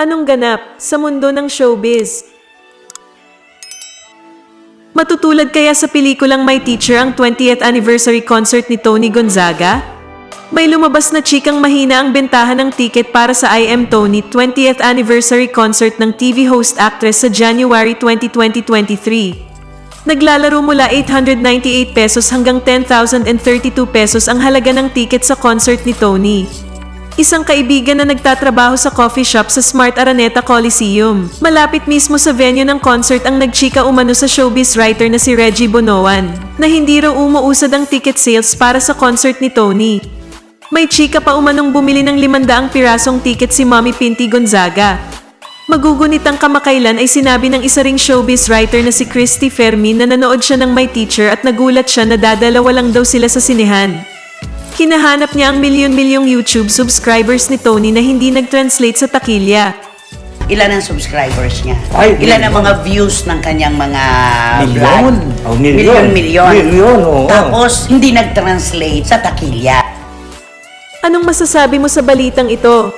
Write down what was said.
Anong ganap sa mundo ng showbiz? Matutulad kaya sa pelikulang My Teacher ang 20th anniversary concert ni Tony Gonzaga? May lumabas na chikang mahina ang bentahan ng ticket para sa I Am Tony 20th anniversary concert ng TV host actress sa January 20, 2023. Naglalaro mula 898 pesos hanggang 10,032 pesos ang halaga ng ticket sa concert ni Tony. Isang kaibigan na nagtatrabaho sa coffee shop sa Smart Araneta Coliseum. Malapit mismo sa venue ng concert ang nagchika umano sa showbiz writer na si Reggie Bonoan, na hindi raw umuusad ang ticket sales para sa concert ni Tony. May chika pa umanong bumili ng 500 pirasong ticket si Mommy Pinty Gonzaga. Magugunit ang kamakailan ay sinabi ng isa ring showbiz writer na si Christy Fermin na nanood siya ng My Teacher at nagulat siya na dadalawa lang daw sila sa sinehan. Hinahanap niya ang milyon-milyong YouTube subscribers ni Tony na hindi nag-translate sa takilya. Ilan ang subscribers niya? Ay, Ilan ang mga views ng kanyang mga Milyon. vlog? Oh, milyon. Milyon, Milyon, oo. Tapos, hindi nag-translate sa takilya. Anong masasabi mo sa balitang ito?